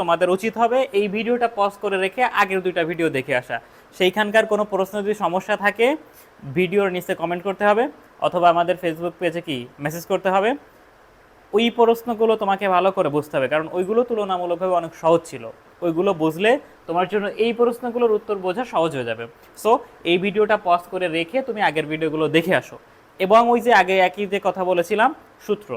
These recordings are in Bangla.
তোমাদের উচিত হবে এই ভিডিওটা পজ করে রেখে আগের দুইটা ভিডিও দেখে আসা। সেইখানকার কোনো প্রশ্ন যদি সমস্যা থাকে, ভিডিওর নিচে কমেন্ট করতে হবে, অথবা আমাদের ফেসবুক পেজে কি মেসেজ করতে হবে। ওই প্রশ্নগুলো তোমাকে ভালো করে বুঝতে হবে, কারণ ওইগুলো তুলনামূলকভাবে অনেক সহজ ছিল। ওইগুলো বুঝলে তোমার জন্য এই প্রশ্নগুলোর উত্তর বোঝা সহজ হয়ে যাবে। সো এই ভিডিওটা পজ করে রেখে তুমি আগের ভিডিওগুলো দেখে আসো। এবং ওই যে আগে একই যে কথা বলেছিলাম, সূত্র।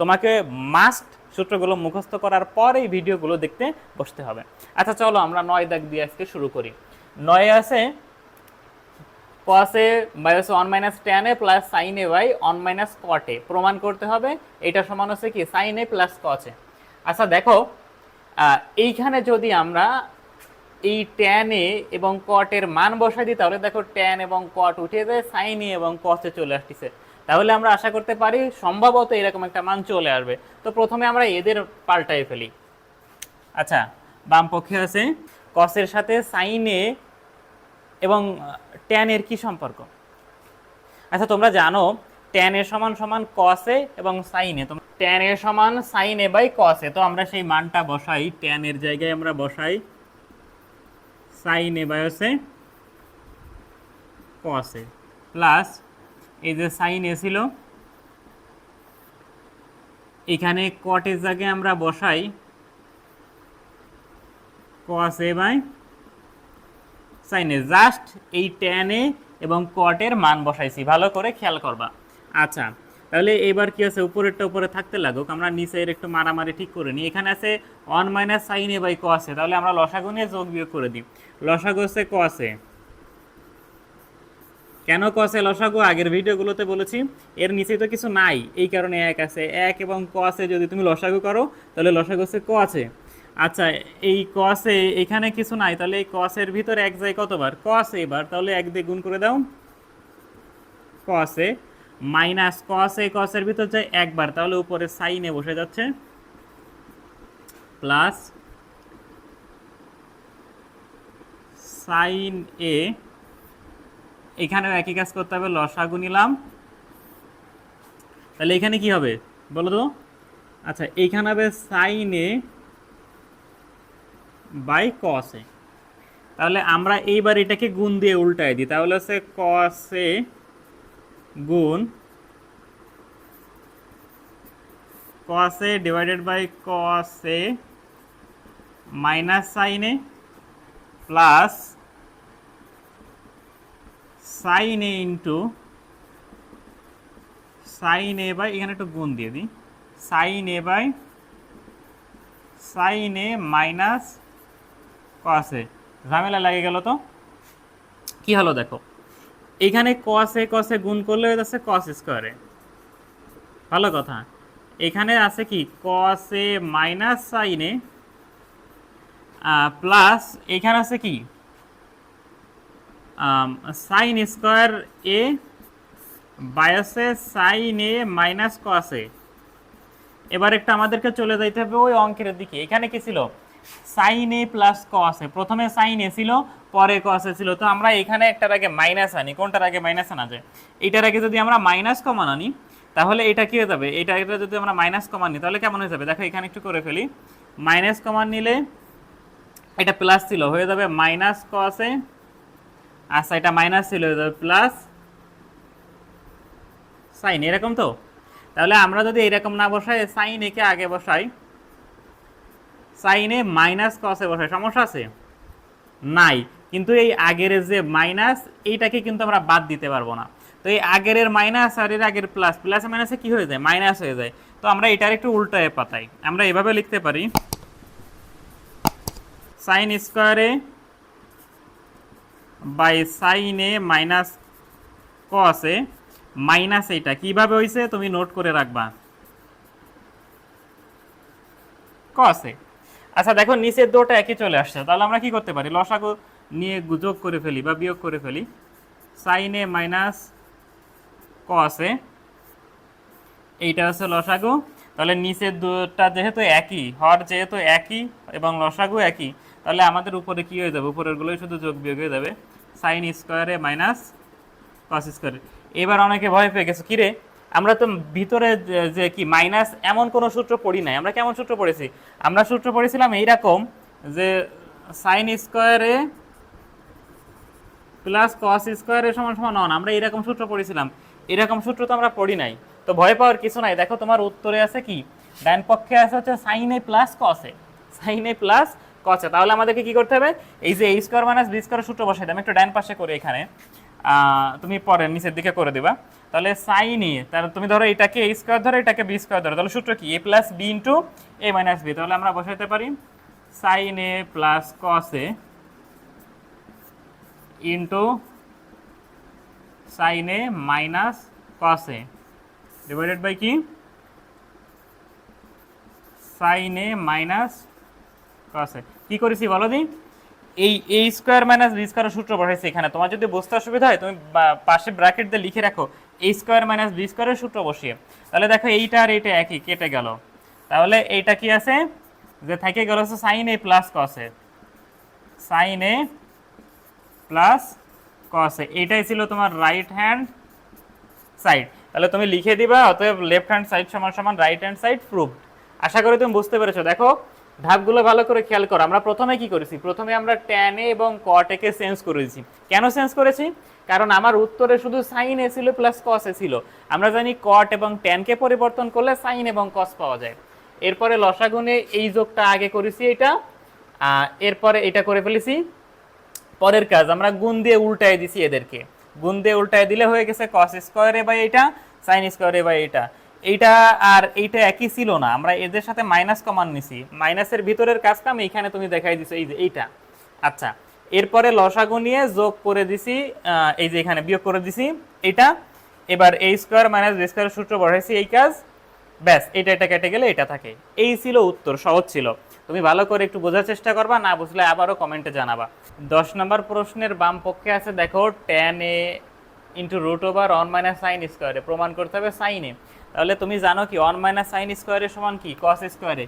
তোমাকে মাস্ট সূত্রগুলো মুখস্থ করার পর এই ভিডিওগুলো দেখতে বসতে হবে। আচ্ছা চলো আমরা নয় দাগ দিয়ে আজকে শুরু করি। নয়ে আছে A minus one minus tan A plus sine A by one minus cot A. প্রমাণ করতে হবে, এটা সমান হচ্ছে কি? Sine A plus cos A. আচ্ছা দেখো এইখানে যদি আমরা এই ট্যান এ এবং কটের মান বসাই দিই, তাহলে দেখো ট্যান এবং কট উঠে যায় সাইন এ এবং কসে চলে আসতেছে। তাহলে আমরা আশা করতে পারি সম্ভবত এরকম একটা মান চলে আসবে। তো প্রথমে আমরা এদের পাল্টাই ফেলি। আচ্ছা বাম পক্ষে আছে কসের সাথে সাইনে এবং ট্যান এর কি সম্পর্ক? আচ্ছা তোমরা জানো ট্যান সমান সমান কসে এবং সাইনে তোমরা ট্যান সমান সাইনে বাই কসে তো আমরা সেই মানটা বসাই ট্যান এর জায়গায় আমরা বসাই সাইনে বাই হচ্ছে কসে প্লাস এই যে সাইন এ ছিল, এখানে কটের জায়গায় আমরা বসাই কস এ বাই সাইনে জাস্ট এই ট্যানে এবং কটের মান বসাইছি, ভালো করে খেয়াল করবা। আচ্ছা তাহলে এবার কি আছে, উপরেরটা উপরে থাকতে লাগুক, আমরা নিচের একটু মারামারি ঠিক করে নিই, এখানে আছে one minus sine A by cos A তাহলে আমরা লসাগু নিয়ে যোগ বিয়োগ করে দিই, লসাগু হচ্ছে কসে কেন কসে লসাগু আগের ভিডিওগুলোতে বলেছি। এর নিচে তো কিছু নাই। এই কারণে এক আছে। এক এবং কসে যদি তুমি লসাগু করো, তাহলে লসাগু হচ্ছে ক আছে আচ্ছা এই কসে এখানে কিছু নাই। তাহলে এই কসের ভিতরে এক যায় কতবার? কস এবার তাহলে এক দিয়ে গুণ করে দাও। কসে মাইনাস কসে কসের ভিতর যায় একবার তাহলে উপরে সাইনে বসে যাচ্ছে। প্লাস সাইন এ এখানেও একই কাজ করতে হবে, লসাগু নিলাম। তাহলে এখানে কি হবে? বলো তো। আচ্ছা এইখানে হবে সাইন এ বাই কসে তাহলে আমরা এইবার এটাকে গুণ দিয়ে উল্টায় দিই। তাহলে হচ্ছে কসে গুণ cos A divided by cos A minus sine A plus sine A into sine A by এখানে একটু গুণ দিয়ে দিই। Sine A by sine A minus cos A ঝামেলা লাগে গেল তো? কি হলো দেখো? এখানে কসে কসে গুণ করলে হয়ে যাচ্ছে কস স্কোয়ারে ভালো কথা। এখানে আছে কি? কসে মাইনাস সাইনে প্লাস এখানে আছে কি? Sine square A বায়োসে sine A minus cos A এবার একটা আমাদেরকে চলে যাইতে হবে ওই অঙ্কের দিকে। এখানে কি ছিল? সাইন এ প্লাস কস প্রথমে সাইন এ ছিল, পরে কস ছিল। তো আমরা এখানে একটার আগে মাইনাস আনি। কোনটার আগে মাইনাস আনা যায়? এটার আগে যদি আমরা মাইনাস কমান আনি, তাহলে এটা কি হয়ে যাবে? এটা এটা যদি আমরা মাইনাস কমান নিই তাহলে কেমন হয়ে যাবে? দেখো, এখানে একটু করে ফেলি। মাইনাস কমান নিলে এটা প্লাস ছিল। হয়ে যাবে মাইনাস কস আচ্ছা এটা মাইনাস ছিল প্লাস সাইন এরকম তো? তাহলে আমরা যদি এরকম না বসাই সাইন একে আগে বসাই সাইনে মাইনাস কসে বসাই, সমস্যা আছে? নাই, কিন্তু এই আগের যে মাইনাস এইটাকে কিন্তু আমরা বাদ দিতে পারব না। তো এই আগের মাইনাস আর এর আগের প্লাস প্লাস মাইনাসে কি হয়ে যায়? মাইনাস হয়ে যায়। তো আমরা এটার একটু উল্টায় পাতাই। আমরা এভাবে লিখতে পারি sine square A by sine A minus cos A minus এইটা। কীভাবে হইছে? তুমি নোট করে রাখবা। কস এ। আচ্ছা দেখো, নিচের দুটো একই চলে আসছে। তাহলে আমরা কি করতে পারি? লসাগু নিয়ে যোগ করে ফেলি বা বিয়োগ করে ফেলি। সাইন এ মাইনাস কস এ, এইটা হচ্ছে লসাগু। তাহলে নিচের দুটা যেহেতু একই, হর যেহেতু একই এবং লসাগু একই তাহলে আমাদের উপরে কি হয়ে যাবে? উপরের গুলোই শুধু যোগ বিয়োগ হয়ে যাবে। সাইন স্কোয়ারে মাইনাস কস স্কোয়ারে এবার অনেকে ভয় পেয়ে গেছে, কিরে, আমরা তো ভিতরে যে- কি মাইনাস এমন কোনো সূত্র পড়ি নাই। আমরা কেমন সূত্র পড়েছি? আমরা সূত্র পড়েছিলাম এইরকম যে সাইন স্কোয়ারে প্লাস কস স্কোয়ারের সমান সমান অন আমরা এরকম সূত্র পড়েছিলাম। এরকম সূত্র তো আমরা পড়ি নাই। তো ভয় পাওয়ার কিছু নাই। দেখো তোমার উত্তরে আছে কি? ডান পক্ষে আছে হচ্ছে সাইনে প্লাস কসে সাইনে প্লাস কসে তাহলে আমাদেরকে কি করতে হবে? এই যে এই স্কোয়ার মাইনাস বি স্কোয়ার সূত্র বসাই আমি একটু ডান পাশে করে এখানে। তুমি পরে নিচের দিকে করে দিবা। তাহলে সাইন এ তাহলে তুমি ধরো এটাকে এ স্কোয়ার ধরো, এটাকে বি স্কোয়ার ধরো, তাহলে সূত্র কি? A plus B into A minus B তাহলে আমরা বসাইতে পারি sine A plus cos A into sine A minus cos A divided by কি? Sine A minus cos A কি করেছি বলো দিন এই এ স্কোয়ার মাইনাস বি স্কোয়ারের সূত্র বসাইছি এখানে। তোমার যদি বুঝতে অসুবিধা হয়, তুমি পাশে ব্র্যাকেট দিয়ে লিখে রাখো এ স্কোয়ার মাইনাস বি স্কোয়ারের সূত্র বসিয়ে। তাহলে দেখো এইটা আর এইটা একই, কেটে গেল। তাহলে এইটা কি আছে? যে থেকে গেল হচ্ছে sine A plus cos sine A plus cos A এটাই ছিল তোমার রাইট হ্যান্ড সাইড তাহলে তুমি লিখে দিবা, অতএব লেফট হ্যান্ড সাইড সমান সমান রাইট হ্যান্ড সাইড প্রুভড আশা করি তুমি বুঝতে পেরেছ। দেখো ধাপগুলো ভালো করে খেয়াল করো। আমরা প্রথমে কি করেছি? প্রথমে আমরা ট্যানে এবং কটেকে চেঞ্জ করেছি। কেন চেঞ্জ করেছি? কারণ আমার উত্তরে শুধু সাইন এ ছিল প্লাস কস এ ছিল। আমরা জানি কট এবং ট্যানকে পরিবর্তন করলে সাইন এবং কস পাওয়া যায়। এরপরে লসাগুনে এই যোগটা আগে করেছি এটা। এরপরে এটা করে ফেলেছি। পরের কাজ, আমরা গুণ দিয়ে উল্টায় দিছি এদেরকে। গুণ দিয়ে উল্টায় দিলে হয়ে গেছে কস স্কোয়ারে বাই এটা সাইন স্কোয়ারে বাই এটা এইটা আর এইটা একই ছিল না। আমরা এদের সাথে মাইনাস কমান নিছি। মাইনাসের ভিতরের কাজটা আমি এখানে তুমি দেখাই দিছো, এই যে এইটা। আচ্ছা এরপরে লসাগু নিয়ে যোগ করে দিছি এই যে এখানে বিয়োগ করে দিছি, এটা। এবার এই স্কোয়ার মাইনাস বি স্কোয়ার সূত্র বসাইছি এই কাজ। ব্যাস, এটা এটা কেটে গেলে এটা থাকে। এই ছিল উত্তর, সহজ ছিল। তুমি ভালো করে একটু বোঝার চেষ্টা করবা, না বুঝলে আবারও কমেন্টে জানাবা। দশ নম্বর প্রশ্নের বাম পক্ষে আছে, দেখো tan A into root over one minus sine square A প্রমাণ করতে হবে সাইনে তাহলে তুমি জানো কি অন মাইনাস সাইন স্কোয়ারের সমান কি? কস স্কোয়ারে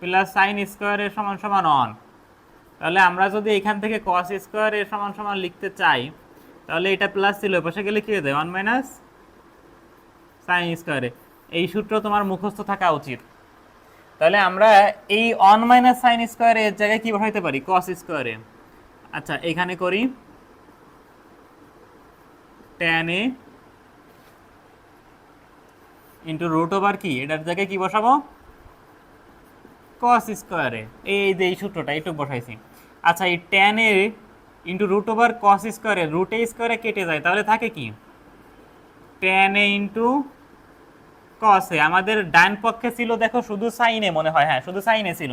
প্লাস সাইন স্কোয়ারের সমান সমান অন তাহলে আমরা যদি এখান থেকে কস স্কোয়ারের সমান সমান লিখতে চাই, তাহলে এটা প্লাস ছিল পাশে গেলে কি হয়ে যায়? ওয়ান মাইনাস সাইন স্কোয়ারে এই সূত্র তোমার মুখস্থ থাকা উচিত। তাহলে আমরা এই অন মাইনাস সাইন স্কোয়ারে এর জায়গায় কি বসাইতে পারি? কস স্কোয়ারে আচ্ছা এখানে করি। Tan A into root over কি এটার জায়গায় কি বসাবো? কস স্কোয়ারে এই যে এই সূত্রটা, এইটুকু বসাইছি। আচ্ছা এই tan A into root over cos square A রুটে স্কোয়ারে কেটে যায়, তাহলে থাকে কি? ট্যান ইন্টু কসে আমাদের ডান পক্ষে ছিল, দেখো, শুধু সাইনে মনে হয় হ্যাঁ শুধু সাইনে ছিল।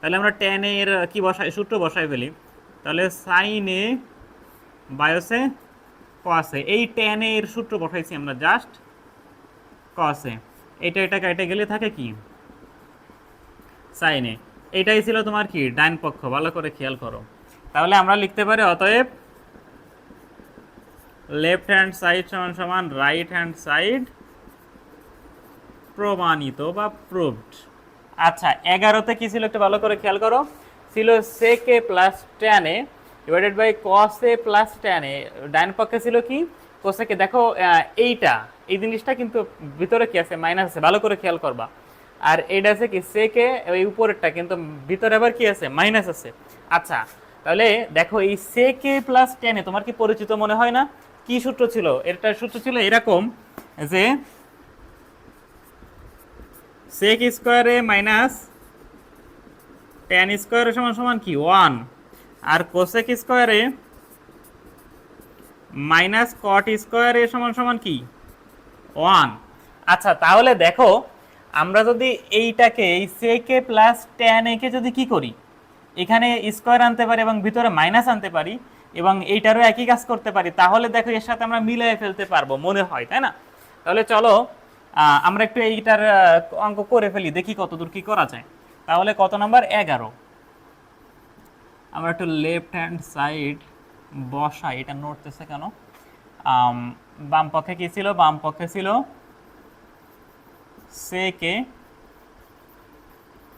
তাহলে আমরা টেন এর কি বসাই, সূত্র বসাই ফেলি। তাহলে সাইনে বায়োসে কসে এই টেন এর সূত্র বসাইছি আমরা জাস্ট কসে এটা এটা কেটে গেলে থাকে কি? সাইনে এটাই ছিল তোমার কি? ডান পক্ষ। ভালো করে খেয়াল করো। তাহলে আমরা লিখতে পারি, অতএব লেফট হ্যান্ড সাইড সমান সমান রাইট হ্যান্ড সাইড প্রমাণিত বা প্রুভড আচ্ছা এগারোতে কি ছিল একটু ভালো করে খেয়াল করো? ছিল sec plus tan divided by cos plus tan ডান পক্ষে ছিল কি? কোসেকে দেখো এইটা এই জিনিসটা কিন্তু ভিতরে কি আছে? মাইনাস আছে। ভালো করে খেয়াল করবা। আর এইটা আছে কি? সেকে এই উপরেরটা কিন্তু ভিতরে আবার কি আছে? মাইনাস আছে। আচ্ছা তাহলে দেখো এই সেকে প্লাস টেনে তোমার কি পরিচিত মনে হয় না? কি সূত্র ছিল? এটার সূত্র ছিল এরকম যে সেক স্কোয়ারে মাইনাস টেন স্কোয়ারের সমান সমান কি? One R cosec square A minus cot স্কোয়ারের সমান সমান কি? ওয়ান। আচ্ছা তাহলে দেখো, আমরা যদি এইটাকে, এই সেকে প্লাস টেন একে যদি কি করি? এখানে স্কোয়ার আনতে পারি এবং ভিতরে মাইনাস আনতে পারি এবং এইটারও একই কাজ করতে পারি, তাহলে দেখো এর সাথে আমরা মিলিয়ে ফেলতে পারব, মনে হয়, তাই না? তাহলে চলো আমরা একটু এইটার অঙ্ক করে ফেলি, দেখি কতদূর কি করা যায়। তাহলে কত নাম্বার? এগারো। আমরা একটু লেফট হ্যান্ড সাইড বসাই, এটা নড়তেছে কেন? বাম পক্ষে কি ছিল? বাম পক্ষে ছিল সে কে?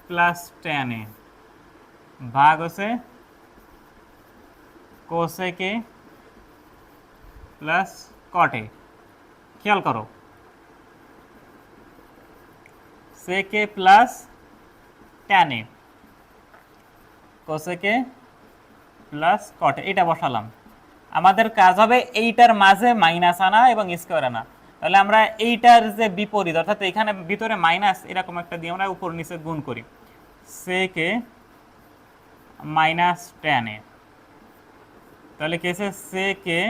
প্লাস টেন এ। ভাগ হচ্ছে কোসেকে প্লাস কটে খেয়াল করো। সে কে plus tan A tan A cosec A plus cot A এটা বসালাম। আমাদের কাজ হবে এইটার মাঝে মাইনাস আনা এবং স্কোয়ার আনা। তাহলে আমরা এইটার যে বিপরীত, অর্থাৎ এখানে ভিতরে মাইনাস এরকম একটা দিয়ে আমরা উপর নিচে গুণ করি। সেকে মাইনাস টেন তাহলে কেসে সেকে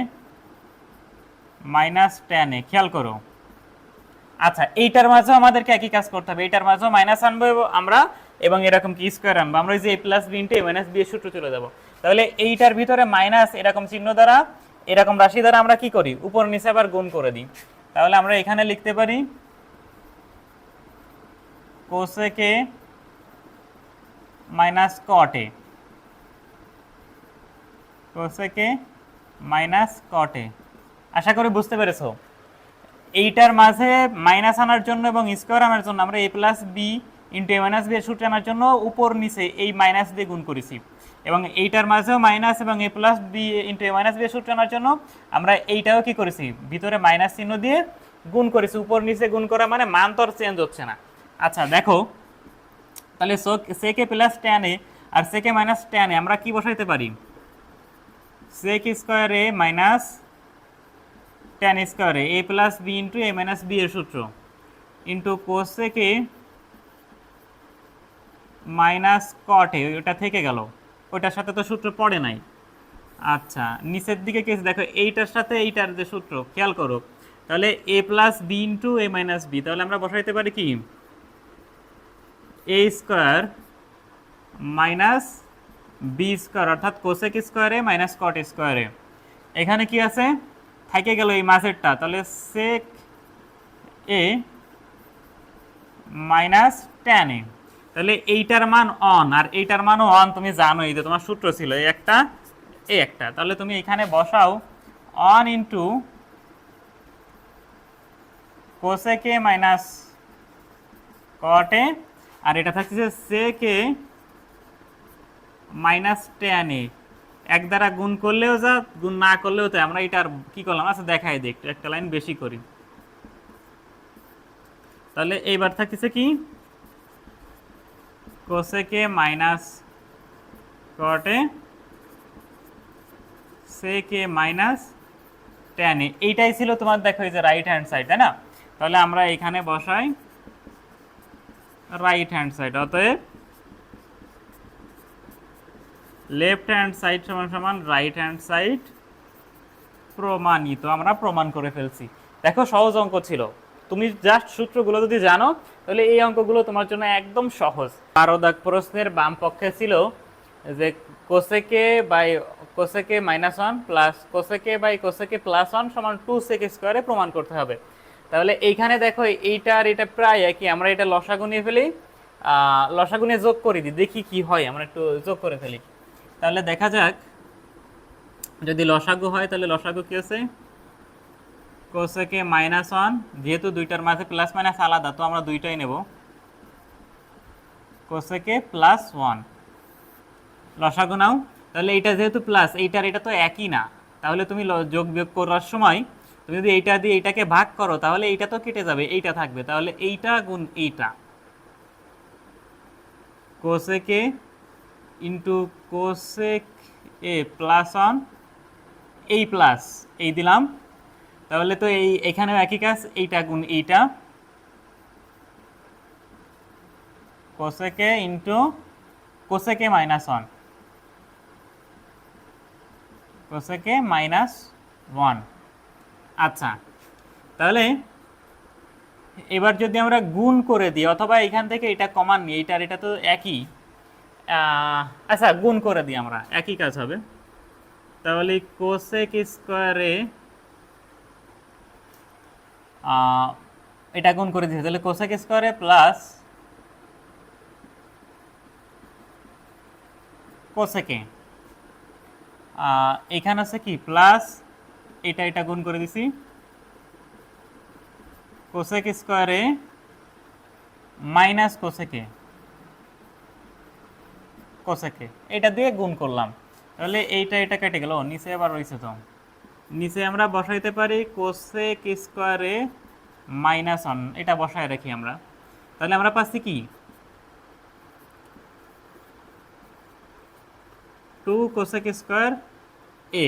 মাইনাস টেন এ, খেয়াল করো। আচ্ছা এইটার মাঝেও আমাদেরকে একই কাজ করতে হবে। এইটার মাঝেও মাইনাস আনব আমরা, এবং এরকম কি স্কোয়ার আনব। আমরা ওই যে A plus B into A minus B এর সূত্র চলে যাব। তাহলে এইটার ভিতরে মাইনাস এরকম চিহ্ন দ্বারা, এরকম রাশি দ্বারা আমরা কি করি? উপর নিচে আবার গুণ করে দিই। তাহলে আমরা এখানে লিখতে পারি, কোসেকে মাইনাস কটে। কোসেকে মাইনাস কটে। আশা করি বুঝতে পেরেছ? এইটার মাঝে মাইনাস আনার জন্য এবং স্কোয়ার আনার জন্য আমরা A plus B into A minus B এর সূত্র আনার জন্য উপর নিচে এই মাইনাস দিয়ে গুণ করেছি। এবং এইটার মাঝেও মাইনাস এবং A plus B into A minus B সূত্র আনার জন্য আমরা এইটাও কি করেছি? ভিতরে মাইনাস চিহ্ন দিয়ে গুণ করেছি। উপর নিচে গুণ করা মানে মান তো চেঞ্জ হচ্ছে না। আচ্ছা দেখো। তাহলে সেকে প্লাস ট্যান আর সেকে মাইনাস ট্যান আমরা কি বসাইতে পারি? সেক square minus tan square A A plus B into A minus B এর সূত্র ইন্টু কোসেকে মাইনাস কটে ওটা থেকে গেল। ওটার সাথে তো সূত্র পড়ে নাই। আচ্ছা নিচের দিকে কেস দেখো, এইটার সাথে এইটার যে সূত্র, খেয়াল করো। তাহলে A plus B into A minus B তাহলে আমরা বসাইতে পারি কি? A square minus B square অর্থাৎ cosec square A minus cot square A এখানে কি আছে? থাকে গেল এই মাঝেরটা, তাহলে সেক এ মাইনাস টেন এ তাহলে এইটার মান অন আর এইটার মানও অন তুমি জানো এই যে তোমার সূত্র ছিল এই একটা এই একটা। তাহলে তুমি এখানে বসাও অন ইন্টু কোসেকে মাইনাস কটে আর এটা থাকছে সে কে মাইনাস টেন এ এক দ্বারা গুণ করলেও যা, গুণ না করলেও তো আমরা এটা আর কি করলাম? আচ্ছা দেখাই দিই একটু একটা লাইন বেশি করি। তাহলে এইবার থাকতেছে কি? কোসেকে মাইনাস কটে সেকে মাইনাস এ এইটাই ছিল তোমার দেখো এই যে রাইট হ্যান্ড সাইড তাই না? তাহলে আমরা এখানে বসাই রাইট হ্যান্ড সাইড অতএব লেফট হ্যান্ড সাইড সমান সমান রাইট হ্যান্ড সাইড প্রমাণিত। আমরা প্রমাণ করে ফেলছি। দেখো সহজ অঙ্ক ছিল। তুমি জাস্ট সূত্রগুলো যদি জানো তাহলে এই অঙ্কগুলো তোমার জন্য একদম সহজ। বারো দাগ প্রশ্নের বাম পক্ষে ছিল যে cosec A by cosec A minus one plus cosec A by cosec A plus one সমান টু সেক স্কোয়ারে প্রমাণ করতে হবে। তাহলে এইখানে দেখো এইটা আর এটা প্রায় একই, আমরা এটা লসাগু নিয়ে ফেলি লসাগু নিয়ে যোগ করে দিই, দেখি কি হয়, আমরা একটু যোগ করে ফেলি। তাহলে দেখা যাক, যদি লসাগু হয় তাহলে লসাগু কি আছে? কোসেকে মাইনাস ওয়ান যেহেতু দুইটার মাঝে প্লাস মাইনাস আলাদা, তো আমরা দুইটাই নেব। কোসেকে প্লাস ওয়ান লসাগু নাও, তাহলে এইটা যেহেতু প্লাস এইটার এটা তো একই না। তাহলে তুমি যোগ বিয়োগ করার সময় তুমি যদি এইটা দিয়ে এইটাকে ভাগ করো, তাহলে এইটা তো কেটে যাবে, এইটা থাকবে। তাহলে এইটা গুণ এইটা। Cosec A into cosec A plus one এই প্লাস এই দিলাম। তাহলে তো এই, এখানেও একই কাজ, এইটা গুণ এইটা। Cosec A into, cosec A minus one. Cosec A minus one. আচ্ছা তাহলে এবার যদি আমরা গুণ করে দিই, অথবা এখান থেকে এটা কমান নিই, এইটার, এটা তো একই। আচ্ছা গুণ করে দিই আমরা, একই কাজ হবে। তাহলে কোসেক স্কোয়ারে এটা গুণ করে দিতে তাহলে কোসেক স্কোয়ারে প্লাস কোসেকে এখানে আছে কি? প্লাস এটা এটা গুণ করে দিছি। Cosec square A minus cosec cosec এটা দিয়ে গুণ করলাম। তাহলে এইটা এটা কেটে গেল। নিচে আবার রয়েছে তো। নিচে আমরা বসাইতে পারি কোসেক স্কোয়ারে মাইনাস ওয়ান এটা বসায় রাখি আমরা। তাহলে আমরা পাচ্ছি কি? টু কোসেক স্কোয়ার এ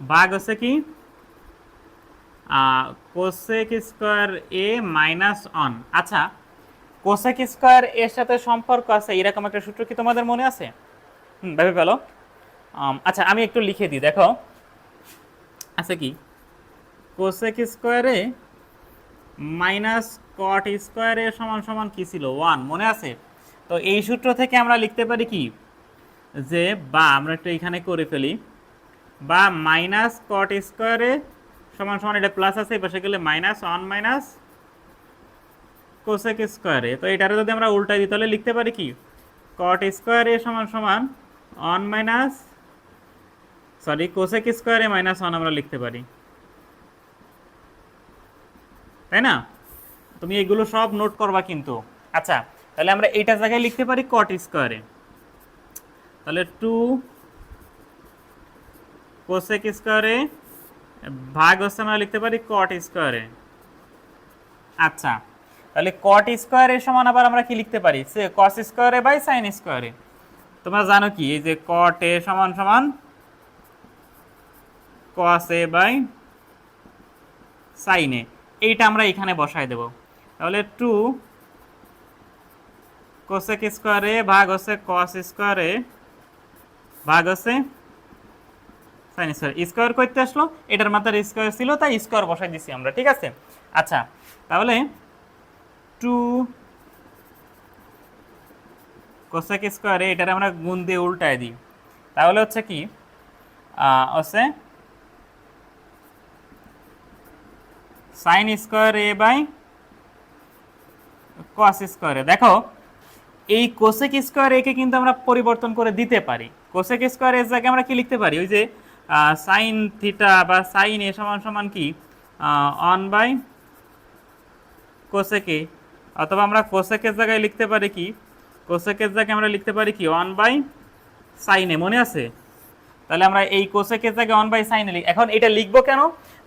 ভাগ হচ্ছে কি? Cosec square A minus one আচ্ছা কোসেক স্কোয়ার এর সাথে সম্পর্ক আছে, এরকম একটা সূত্র কি তোমাদের মনে আছে? হুম, ভেবে পেল আচ্ছা আমি একটু লিখে দিই, দেখো। আছে কি? Cosec square A minus cot square A সমান সমান কি ছিল? ওয়ান মনে আছে? তো এই সূত্র থেকে আমরা লিখতে পারি কি? যে বা, আমরা একটু এখানে করে ফেলি। বা মাইনাস কট স্কোয়ারে সমান সমান এটা প্লাস আছে এই পাশে গেলে মাইনাস ওয়ান মাইনাস কোসেক স্কোয়ারে তো এটারে যদি আমরা উল্টাই দিই, তাহলে লিখতে পারি কি? কট স্কোয়ারে সমান সমান one minus sorry cosec square A minus one আমরা লিখতে পারি। তাই না? তুমি এগুলো সব নোট করবা কিন্তু। আচ্ছা তাহলে আমরা এইটা জায়গায় লিখতে পারি কট স্কোয়ারে তাহলে টু কোসেক স্কোয়ারে ভাগ হচ্ছে আমরা লিখতে পারি কট স্কোয়ারে আচ্ছা তাহলে কট স্কোয়ারে সমান আবার আমরা কি লিখতে পারি? সে কস স্কোয়ারে বাই সাইন স্কোয়ারে তোমরা জানো কি? এই যে কট এ সমান সমান কস এ বাই সাইন এইটা আমরা এখানে বসাই দেব। তাহলে টু কোসেক স্কোয়ারে ভাগ হচ্ছে কস স্কোয়ারে ভাগ হচ্ছে সাইন স্কোয়ার স্কোয়ার করতে আসলো, এটার মাথার স্কোয়ার ছিল, তাই স্কোয়ার বসাই দিছি আমরা, ঠিক আছে? আচ্ছা তাহলে টু কোসেক স্কোয়ারে এটার আমরা গুণ দিয়ে উল্টায় দিই। তাহলে হচ্ছে কি? হচ্ছে sine square A by cos square A দেখো, এই কোসেক স্কোয়ার একে কিন্তু আমরা পরিবর্তন করে দিতে পারি। কোসেক স্কোয়ার এর জায়গায় আমরা কি লিখতে পারি? ওই যে সাইন থিটা বা সাইন এ সমান সমান কি? অন বাই কোসেকে অথবা আমরা কোসেকের জায়গায় লিখতে পারি কি? কোসেকের জায়গায় আমরা লিখতে পারি কি? ওয়ান বাই সাইনে মনে আছে? তাহলে আমরা এই কোসেকের জায়গায় ওয়ান বাই সাইনে এখন এটা লিখব কেন?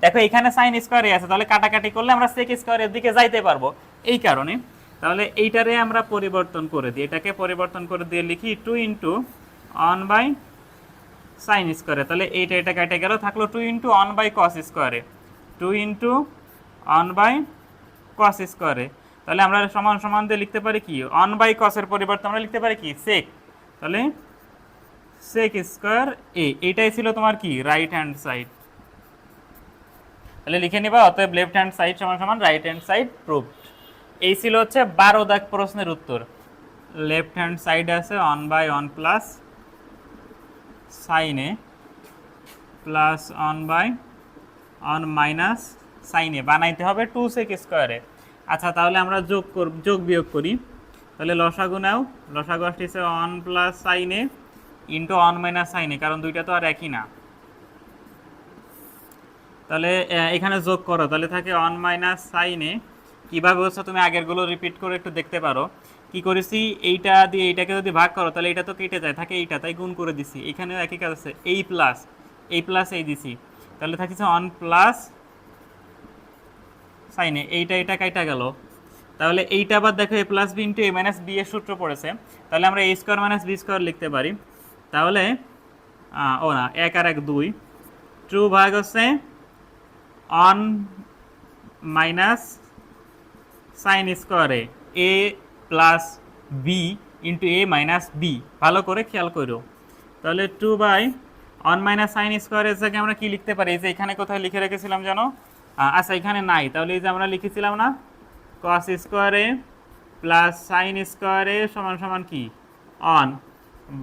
দেখো, এখানে সাইন স্কোয়ারে আছে, তাহলে কাটাকাটি করলে আমরা সেক স্কোয়ারের দিকে যাইতে পারব। এই কারণে, তাহলে এইটারে আমরা পরিবর্তন করে দিই। এটাকে পরিবর্তন করে দিয়ে লিখি two into one by sine square A তাহলে এইটা, এটা কেটে গেল, থাকল two into one by cos square A two into one by cos square A তাহলে আমরা সমান সমান দিয়ে লিখতে পারি কি? ওয়ান বাই কসের পরিবর্তে আমরা লিখতে পারি কি? সেক তাহলে সেক স্কোয়ার এ এটাই ছিল তোমার কি? রাইট হ্যান্ড সাইড তাহলে লিখে নিবা, অতএব লেফট হ্যান্ড সাইড সমান সমান রাইট হ্যান্ড সাইড প্রুভড এই ছিল হচ্ছে বারো দাগ প্রশ্নের উত্তর। লেফট হ্যান্ড সাইড আছে one by one plus sine A plus one by one minus sine A বানাইতে হবে টু সেক স্কোয়ারে আচ্ছা তাহলে আমরা যোগ যোগ বিয়োগ করি। তাহলে লসাগু নাও। লসাগু আসতেছে one plus sine A into one minus sine A কারণ দুইটা তো আর একই না। তাহলে এখানে যোগ করো। তাহলে থাকে ওয়ান মাইনাস সাইনে কীভাবে হচ্ছে তুমি আগেরগুলো রিপিট করে একটু দেখতে পারো। কি করেছি? এইটা দিয়ে এইটাকে যদি ভাগ করো, তাহলে এটা তো কেটে যায়, থাকে এইটা, তাই গুণ করে দিছি। এখানেও একই কাজ আছে এই প্লাস এই প্লাস এই দিছি। তাহলে থাকছে ওয়ান প্লাস সাইনে এইটা, এটা কাইটা গেল। তাহলে এইটা আবার দেখো A plus B into A minus B এর সূত্র পড়েছে। তাহলে আমরা A square minus B square লিখতে পারি। তাহলে ও না, এক আর এক দুই। ট্রু ভাগ হচ্ছে one minus sine square A A plus B into A minus B ভালো করে খেয়াল করো। তাহলে two by one minus sine স্কোয়ারের জায়গায় আমরা কি লিখতে পারি? এই যে এখানে কোথায় লিখে রেখেছিলাম জানো? আচ্ছা এখানে নাই। তাহলে এই যে আমরা লিখেছিলাম না? কস স্কোয়ারে প্লাস সাইন স্কোয়ারে সমান সমান কি? অন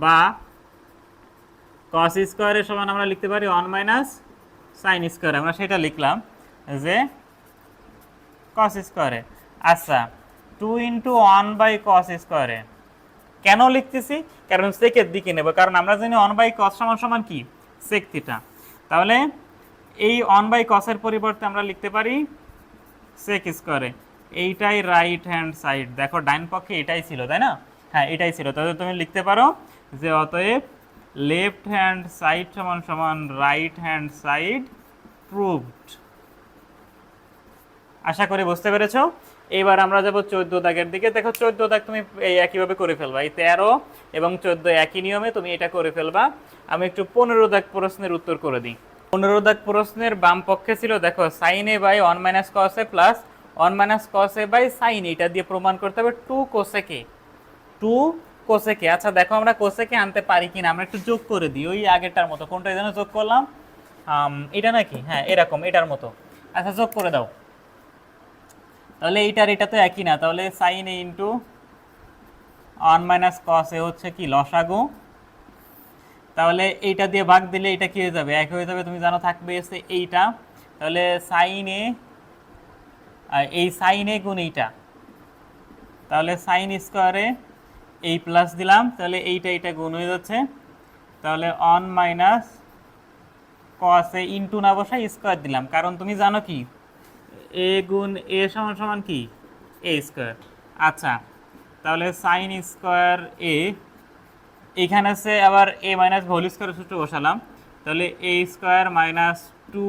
বা কস স্কোয়ারের সমান আমরা লিখতে পারি অন মাইনাস সাইন স্কোয়ার আমরা সেটা লিখলাম যে কস স্কোয়ারে আচ্ছা two into one by cos square A কেন লিখতেছি? কারণ সেকের দিকে নেব, কারণ আমরা জানি ওয়ান বাই কস সমান সমান কি? সেক থিটা তাহলে এই ওয়ান বাই কসের পরিবর্তে আমরা লিখতে পারি সেক স্কোয়ারে এইটাই রাইট হ্যান্ড সাইড দেখো ডাইন পক্ষে এটাই ছিল, তাই না? হ্যাঁ এটাই ছিল। তাহলে তুমি লিখতে পারো যে অতএব লেফট হ্যান্ড সাইড সমান সমান রাইট হ্যান্ড সাইড প্রুভড আশা করি বুঝতে পেরেছ? এবার আমরা যাব চোদ্দ দাগের দিকে। দেখো, চোদ্দ দাগ তুমি এই একইভাবে করে ফেলবা। এই তেরো এবং চোদ্দ একই নিয়মে তুমি এটা করে ফেলবা। আমি একটু পনেরো দাগ প্রশ্নের উত্তর করে দিই। পনেরো দাগ প্রশ্নের বাম পক্ষে ছিল, দেখো sine A by one minus cos plus one minus cos by sine এটা দিয়ে প্রমাণ করতে হবে টু কোসেকে টু কোসেকে। আচ্ছা দেখো আমরা কোসেকে আনতে পারি কিনা, আমরা একটু যোগ করে দিই। ওই আগেরটার মতো, কোনটা যেন যোগ করলাম? এটা নাকি? হ্যাঁ এরকম, এটার মতো। আচ্ছা যোগ করে দাও। তাহলে এইটার, এটা তো একই না। তাহলে sine A into one minus cos A হচ্ছে কি? লসাগু। তাহলে এইটা দিয়ে ভাগ দিলে এটা কি হয়ে যাবে? এক হয়ে যাবে, তুমি জানো, থাকবে এসে এইটা। তাহলে সাইন এ এই সাইন এ গুণ এইটা। তাহলে সাইন স্কোয়ারে এই প্লাস দিলাম, তাহলে এইটা এইটা গুণ হয়ে যাচ্ছে। তাহলে অন মাইনাস কসে ইন্টু না বসাই স্কোয়ার দিলাম। কারণ তুমি জানো কি? এ গুণ এ সমান সমান কি? এ স্কোয়ার আচ্ছা তাহলে সাইন স্কোয়ার এ এখানে আছে আবার এ মাইনাস হোল স্কোয়ার সূত্র বসালাম। তাহলে A square minus two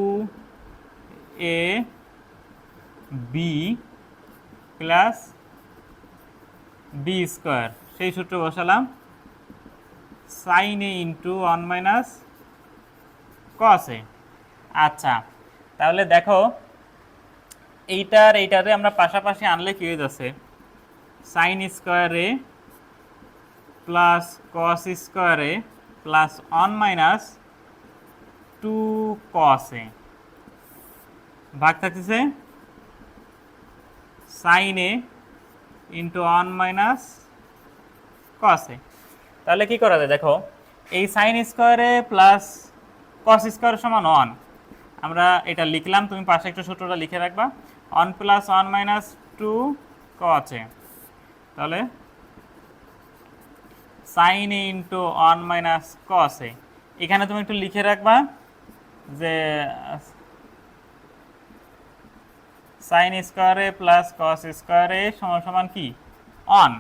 A B plus B square সেই সূত্র বসালাম। Sine A into one minus cos আচ্ছা তাহলে দেখো এইটার এইটারে আমরা পাশাপাশি আনলে কি হয়ে যাচ্ছে? Sign square A plus cos square A plus one minus two cos ভাগ থাকতেছে sine into one minus A তাহলে কি করা যায়? দেখো, এই sine square A plus cos square সমান ওয়ান আমরা এটা লিখলাম, তুমি পাশে একটু সূত্রটা লিখে রাখবা। One plus one minus two ক আছে। তাহলে সাইন ইন্টু ওয়ান মাইনাস ক আছে। এখানে তুমি একটু লিখে রাখবা যে সাইন স্কোয়ারে প্লাস কস স্কোয়ারে সমান সমান কি? অন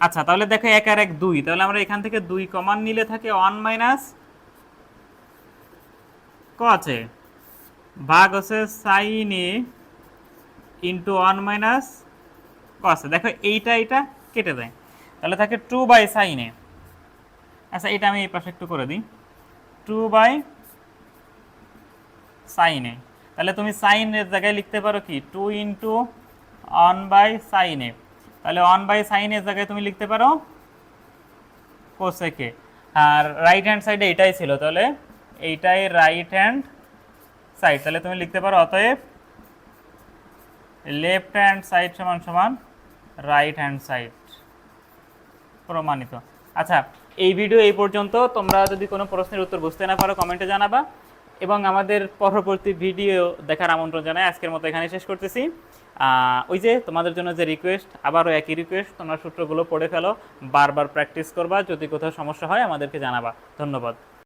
আচ্ছা তাহলে দেখো এক আর এক দুই। তাহলে আমরা এখান থেকে দুই কমান নিলে থাকে ওয়ান মাইনাস কছে ভাগ হচ্ছে sine A into one minus ক আছে। দেখো এইটা এইটা কেটে দেয়। তাহলে থাকে টু বাই সাইনে আচ্ছা এটা আমি এই পাশে একটু করে দিই। টু বাই সাইনে তাহলে তুমি সাইনের জায়গায় লিখতে পারো কি? Two into one by sine sine A তাহলে ওয়ান বাই সাইন এর জায়গায় তুমি লিখতে পারো কোসেকে আর রাইট হ্যান্ড সাইডে এটাই ছিল, তাহলে এইটাই রাইট হ্যান্ড সাইড তাহলে তুমি লিখতে পারো অতএব লেফট হ্যান্ড সাইড সমান সমান রাইট হ্যান্ড সাইড প্রমাণিত। আচ্ছা এই ভিডিও এই পর্যন্ত। তোমরা যদি কোনো প্রশ্নের উত্তর বুঝতে না পারো কমেন্টে জানাবা। এবং আমাদের পরবর্তী ভিডিও দেখার আমন্ত্রণ জানাই। আজকের মতো এখানে শেষ করতেছি। ওই যে তোমাদের জন্য যে রিকোয়েস্ট আবারও একই রিকোয়েস্ট তোমরা সূত্রগুলো পড়ে ফেলো, বারবার প্র্যাকটিস করবা, যদি কোথাও সমস্যা হয় আমাদেরকে জানাবা। ধন্যবাদ।